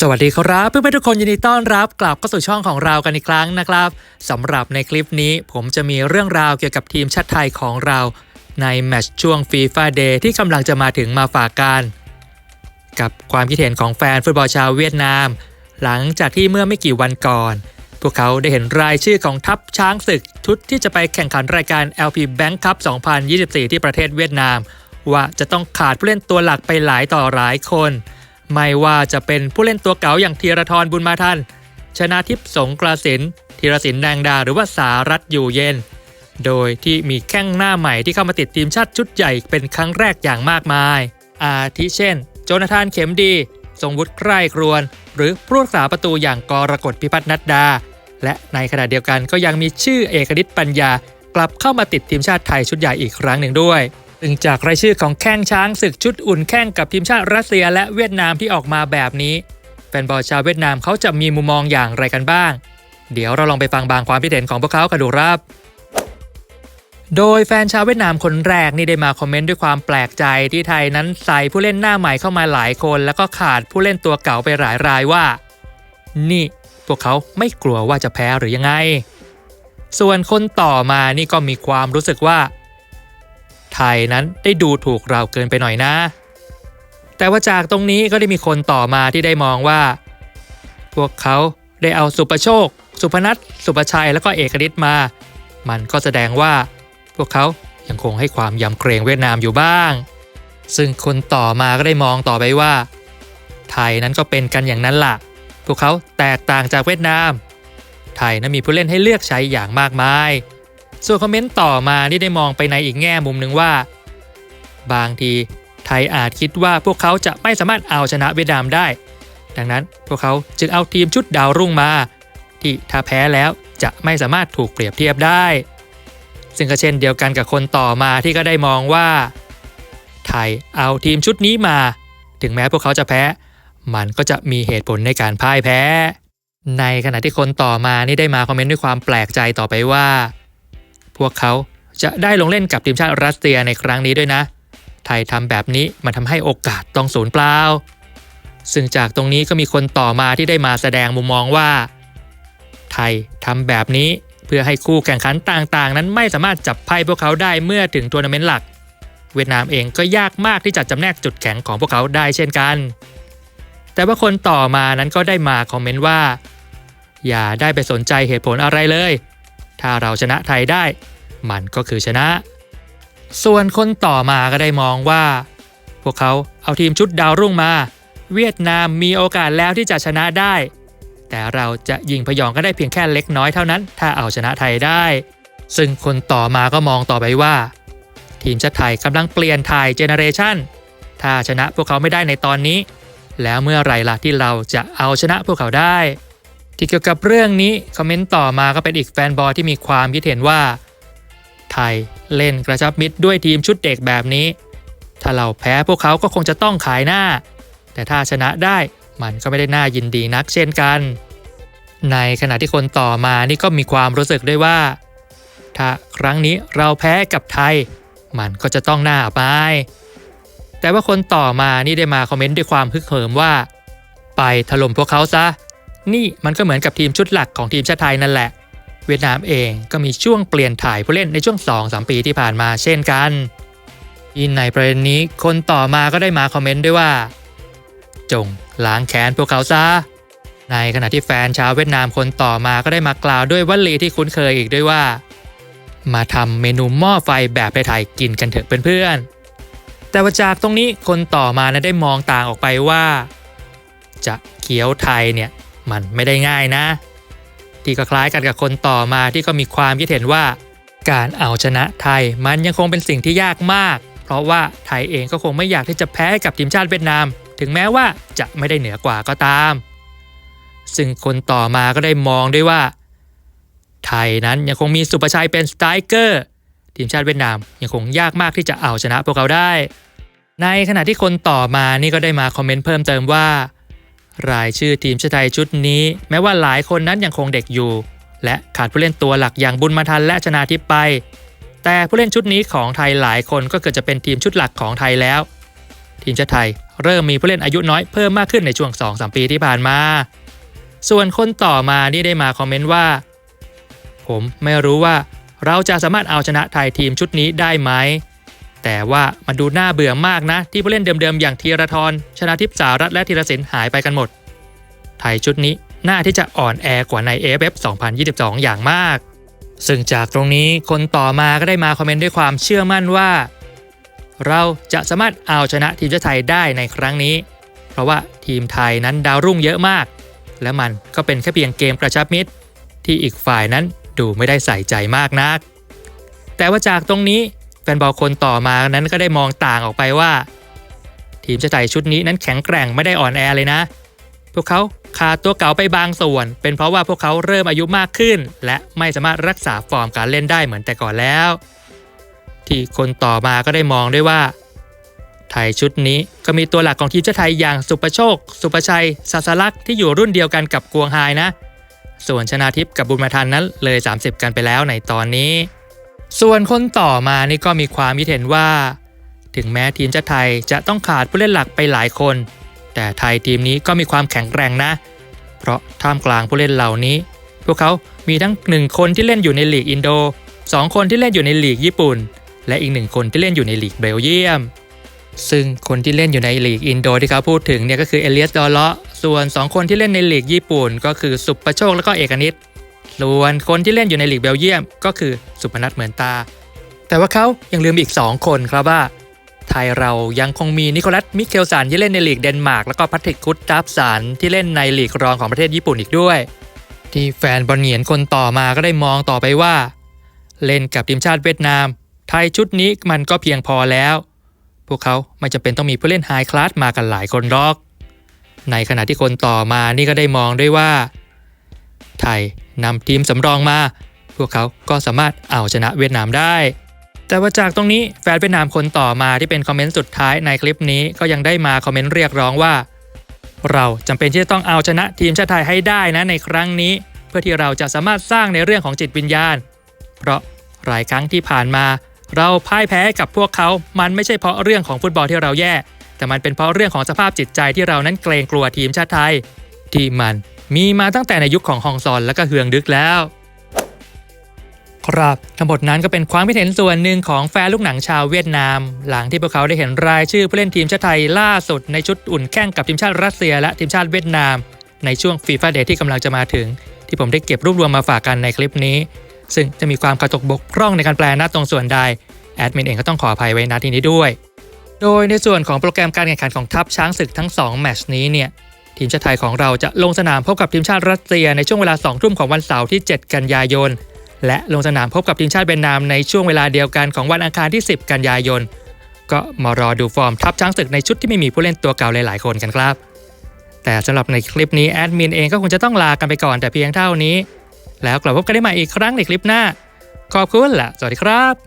สวัสดีครับเพื่อนๆทุกคนยินดีต้อนรับกลับเข้าสู่ช่องของเรากันอีกครั้งนะครับสำหรับในคลิปนี้ผมจะมีเรื่องราวเกี่ยวกับทีมชาติไทยของเรา ในแมตช์ช่วงฟีฟ่าเดย์ที่กำลังจะมาถึงมาฝากกันกับความคิดเห็นของแฟนฟุตบอลชาวเวียดนาม หลังจากที่เมื่อไม่กี่วันก่อน พวกเขาได้เห็นรายชื่อของทัพช้างศึกชุดที่จะไปแข่งขันรายการ LP Bank Cup 2024 ที่ประเทศเวียดนาม ว่าจะต้องขาดผู้เล่นตัวหลักไปหลายต่อหลายคน ไม่ว่าจะเป็นผู้เล่นตัวเก๋าอย่างธีรทรบุญมาทัน ชนาทิพย์สงกราศินธีรศินแดงดาหรือว่าสารัตอยู่เย็น โดยที่มีแข้งหน้าใหม่ที่เข้ามาติดทีมชาติชุดใหญ่เป็นครั้งแรกอย่างมากมาย อาทิเช่น โจนาธานเข็มดี ทรงวุฒิใคร่ครวน หรือผู้รักษาประตูอย่างกรกฎพิพัฒน์นัดดา และในขณะเดียวกันก็ยังมีชื่อเอกนิตปัญญากลับเข้ามาติดทีมชาติไทยชุดใหญ่อีกครั้งหนึ่งด้วย ซึ่งจากรายชื่อของแข้งช้างศึกชุดอุ่นแข้งกับทีมชาติรัสเซียและเวียดนามที่ออกมาแบบนี้แฟนบอลชาวเวียดนามเขาจะมีมุมมองอย่างไรกันบ้าง เดี๋ยวเราลองไปฟังบางความคิดเห็นของพวกเขากันดูครับ โดยแฟนชาวเวียดนามคนแรกนี่ได้มาคอมเมนต์ด้วยความแปลกใจที่ไทยนั้นใส่ผู้เล่นหน้าใหม่เข้ามาหลายคน แล้วก็ขาดผู้เล่นตัวเก่าไปหลายรายว่า นี่ พวกเขาไม่กลัวว่าจะแพ้หรือยังไง ส่วนคนต่อมานี่ก็มีความรู้สึกว่า ไทยนั้นได้ดูถูกเราเกินไปหน่อยนะ แต่ว่าจากตรงนี้ก็ได้มีคนต่อมาที่ได้มองว่า พวกเขาได้เอาสุประโชค สุพนัทสุประชัยแล้วก็เอกนิตมา มันก็แสดงว่า พวกเขายังคงให้ความยำเกรงเวียดนามอยู่บ้าง ซึ่งคนต่อมาก็ได้มองต่อไปว่า ไทยนั้นก็เป็นกันอย่างนั้นล่ะ พวกเขาแตกต่างจากเวียดนาม ไทยนั้นมีผู้เล่นให้เลือกใช้อย่างมากมาย ส่วนคอมเมนต์ต่อมาที่ได้มองไปในอีกแง่มุมหนึ่งว่า บางทีไทยอาจคิดว่าพวกเขาจะไม่สามารถเอาชนะเวียดนามได้ ดังนั้นพวกเขาจึงเอาทีมชุดดาวรุ่งมา ที่ถ้าแพ้แล้วจะไม่สามารถถูกเปรียบเทียบได้ ซึ่งก็เช่นเดียวกันกับคนต่อมาที่ก็ได้มองว่า ไทยเอาทีมชุดนี้มา ถึงแม้พวกเขาจะแพ้ มันก็จะมีเหตุผลในการพ่ายแพ้ ในขณะที่คนต่อมานี่ได้มาคอมเมนต์ด้วยความแปลกใจต่อไปว่า พวกเขาจะได้ลงเล่นกับทีมชาติรัสเซียในครั้งนี้ด้วยนะ ไทยทำแบบนี้มันทำให้โอกาสต้องสูญเปล่า ซึ่งจากตรงนี้ก็มีคนต่อมาที่ได้มาแสดงมุมมองว่า ไทยทำแบบนี้เพื่อให้คู่แข่งขันต่างๆ นั้นไม่สามารถจับไพ่พวกเขาได้เมื่อถึงทัวร์นาเมนต์หลัก เวียดนามเองก็ยากมากที่จะจำแนกจุดแข็งของพวกเขาได้เช่นกัน แต่ว่าคนต่อมานั้นก็ได้มาคอมเมนต์ว่า อย่าได้ไปสนใจเหตุผลอะไรเลย ถ้าเราชนะไทยได้ มันก็คือชนะ ส่วนคนต่อมาก็ได้มองว่า พวกเขาเอาทีมชุดดาวรุ่งมา เวียดนามมีโอกาสแล้วที่จะชนะได้ แต่เราจะยิงพยองก็ได้เพียงแค่เล็กน้อยเท่านั้น ถ้าเอาชนะไทยได้ ซึ่งคนต่อมาก็มองต่อไปว่า ทีมชาติไทยกำลังเปลี่ยนถ่ายเจเนเรชันถ้าชนะพวกเขาไม่ได้ในตอนนี้ แล้วเมื่อไรล่ะที่เราจะเอาชนะพวกเขาได้ ที่เกี่ยวกับเรื่องนี้คอมเมนต์ต่อมาก็เป็นอีกแฟนบอลที่มีความคิดเห็นว่า ไทยเล่นกระชับมิตรด้วยทีมชุดเด็กแบบนี้ ถ้าเราแพ้พวกเขาก็คงจะต้องขายหน้า แต่ถ้าชนะได้มันก็ไม่ได้น่ายินดีนักเช่นกัน ในขณะที่คนต่อมานี่ก็มีความรู้สึกด้วยว่า ถ้าครั้งนี้เราแพ้กับไทย มันก็จะต้องหน่าอับอายแต่ว่าคนต่อมานี่ได้มาคอมเมนต์ด้วยความฮึกเหิมว่า ไปถล่มพวกเขาซะ นี่มันก็เหมือนกับทีมชุดหลักของทีมชาติไทยนั่นแหละ เวียดนามเองก็มีช่วงเปลี่ยนถ่ายผู้เล่นในช่วง2-3ปีที่ผ่านมาเช่นกันอินในประเด็นนี้คนต่อมาก็ได้มาคอมเมนต์ด้วยว่า จงล้างแค้นพวกเขาซะ ในขณะที่แฟนชาวเวียดนามคนต่อมาก็ได้มากล่าวด้วยวลีที่คุ้นเคยอีกด้วยว่า มาทำเมนูหม้อไฟแบบไทยๆกินกันเถอะเพื่อนๆ แต่ว่าจากตรงนี้คนต่อมานะได้มองต่างออกไปว่า จะเคี้ยวไทยเนี่ย มันไม่ได้ง่ายนะ ที่ก็คล้ายกันกับคนต่อมาที่ก็มีความคิดเห็นว่า การเอาชนะไทยมันยังคงเป็นสิ่งที่ยากมาก เพราะว่าไทยเองก็คงไม่อยากที่จะแพ้กับทีมชาติเวียดนาม ถึงแม้ว่าจะไม่ได้เหนือกว่าก็ตาม ซึ่งคนต่อมาก็ได้มองด้วยว่า ไทยนั้นยังคงมีสุประชัยเป็นสไตรเกอร์ทีมชาติเวียดนามยังคงยากมากที่จะเอาชนะพวกเขาได้ ในขณะที่คนต่อมานี่ก็ได้มาคอมเมนต์เพิ่มเติมว่า รายชื่อทีมชาติไทยชุดนี้ แม้ว่าหลายคนนั้นยังคงเด็กอยู่ และขาดผู้เล่นตัวหลักอย่างบุญมาทันและชนาทิพย์ไป แต่ผู้เล่นชุดนี้ของไทยหลายคนก็เกิดจะเป็นทีมชุดหลักของไทยแล้ว ทีมชาติไทยเริ่มมีผู้เล่นอายุน้อยเพิ่มมากขึ้นในช่วง 2-3 ปีที่ผ่านมา ส่วนคนต่อมานี่ได้มาคอมเมนต์ว่า ผมไม่รู้ว่าเราจะสามารถเอาชนะไทยทีมชุดนี้ได้ไหม แต่ว่ามันดูน่าเบื่อมากนะ ที่ผู้เล่นเดิมๆ อย่างธีรทรชนะทิพย์สารัตน์และธีรศิลป์หายไปกันหมด ไทยชุดนี้น่าที่จะอ่อนแอกว่าใน AFF 2022 อย่างมาก ซึ่งจากตรงนี้คนต่อมาก็ได้มาคอมเมนต์ด้วยความเชื่อมั่นว่า เราจะสามารถเอาชนะทีมชาติไทยได้ในครั้งนี้ เพราะว่าทีมไทยนั้นดาวรุ่งเยอะมาก และมันก็เป็นแค่เพียงเกมกระชับมิตร ที่อีกฝ่ายนั้นดูไม่ได้ใส่ใจมากนัก แต่ว่าจากตรงนี้ แฟนบอลคนต่อมานั้นก็ได้มองต่างออกไปว่า ทีมชาติไทยชุดนี้นั้นแข็งแกร่งไม่ได้อ่อนแอเลยนะ พวกเขาขาดตัวเก่าไปบางส่วน เป็นเพราะว่าพวกเขาเริ่มอายุมากขึ้น และไม่สามารถรักษาฟอร์มการเล่นได้เหมือนแต่ก่อนแล้ว ที่คนต่อมาก็ได้มองด้วยว่า ไทยชุดนี้ก็มีตัวหลักของทีมชาติไทยอย่างสุประโชค สุประชัยศาสลักษณ์ที่อยู่รุ่นเดียวกันกับกวงไฮนะ ส่วนชนาทิพย์กับบุญมาทันนั้นเลย 30 กันไปแล้วในตอนนี้ ส่วนคนต่อมานี่ก็มีความคิดเห็นว่า ถึงแม้ทีมชาติไทยจะต้องขาดผู้เล่นหลักไปหลายคน แต่ไทยทีมนี้ก็มีความแข็งแกร่งนะ เพราะท่ามกลางผู้เล่นเหล่านี้ พวกเขามีทั้ง1คนที่เล่นอยู่ในลีกอินโด2คนที่เล่นอยู่ในลีกญี่ปุ่น และอีกหนึ่งคนที่เล่นอยู่ในลีกเบลเยียม ซึ่งคนที่เล่นอยู่ในลีกอินโดที่เขาพูดถึงเนี่ยก็คือเอเลียสดอเลาะส่วน 2 คนที่เล่นในลีกญี่ปุ่น ก็คือสุปประโชคและก็เอกนิต ส่วนคนที่เล่นอยู่ในลีกเบลเยียม ก็คือสุพนัทเหมือนตา แต่ว่าเขายังลืมอีก 2 คนครับว่า ไทยเรายังคงมีนิโคลัสมิเคลสันที่เล่นในลีกเดนมาร์กแล้วก็พัทริกคุตตับสันที่เล่นในลีกรองของประเทศญี่ปุ่นอีกด้วย ที่แฟนบอลเหงียนคนต่อมาก็ได้มองต่อไปว่า เล่นกับทีมชาติเวียดนาม ไทยชุดนี้มันก็เพียงพอแล้ว พวกเขาไม่จำเป็นต้องมีผู้เล่นไฮคลาสมากันหลายคนหรอก ในขณะที่คนต่อมานี่ก็ได้มองด้วยว่า ไทย นำทีมสำรองมา พวกเขาก็สามารถเอาชนะเวียดนามได้ แต่ว่าจากตรงนี้แฟนเวียดนามคนต่อมาที่เป็นคอมเมนต์สุดท้ายในคลิปนี้ก็ยังได้มาคอมเมนต์เรียกร้องว่า เราจำเป็นที่จะต้องเอาชนะทีมชาติไทยให้ได้นะในครั้งนี้ เพื่อที่เราจะสามารถสร้างในเรื่องของจิตวิญญาณ เพราะหลายครั้งที่ผ่านมา เราพ่ายแพ้กับพวกเขา มันไม่ใช่เพราะเรื่องของฟุตบอลที่เราแย่ แต่มันเป็นเพราะเรื่องของสภาพจิตใจที่เรานั้นเกรงกลัวทีมชาติไทย ที่มัน มีมาตั้งแต่ในยุคของฮองซอนและก็เฮืองดึกแล้ว ครับทั้งหมดนั้นก็เป็นความคิดเห็นส่วนหนึ่งของแฟนลูกหนังชาวเวียดนาม หลังที่พวกเขาได้เห็นรายชื่อผู้เล่นทีมชาติไทยล่าสุดในชุดอุ่นแข่งกับทีมชาติรัสเซีย และทีมชาติเวียดนาม ในช่วงฟีฟ่าเดย์ที่กำลังจะมาถึง ที่ผมได้เก็บรวบรวมมาฝากกันในคลิปนี้ ซึ่งจะมีความกระตกบกพร่องในการแปลหน้าตรงส่วนใดแอดมินเองก็ต้องขออภัยไว้ณที่นี้ด้วยโดยในส่วนของโปรแกรมการแข่งขันของทัพช้างศึกทั้ง 2 แมตช์นี้เนี่ย ทีมชาติไทยของเราจะลงสนามพบกับทีมชาติรัสเซียในช่วงเวลา2ทุ่มของวันเสาร์ที่ 7 กันยายน และลงสนามพบกับทีมชาติเวียดนามในช่วงเวลาเดียวกันของวันอังคารที่ 10 กันยายน ก็มารอดูฟอร์มทัพช้างศึกในชุดที่ไม่มีผู้เล่นตัวเก่าหลายๆคนกันครับ แต่สำหรับในคลิปนี้แอดมินเองก็คงจะต้องลากันไปก่อนแต่เพียงเท่านี้ แล้วกลับพบกันได้ใหม่อีกครั้งในคลิปหน้า ขอบคุณและสวัสดีครับ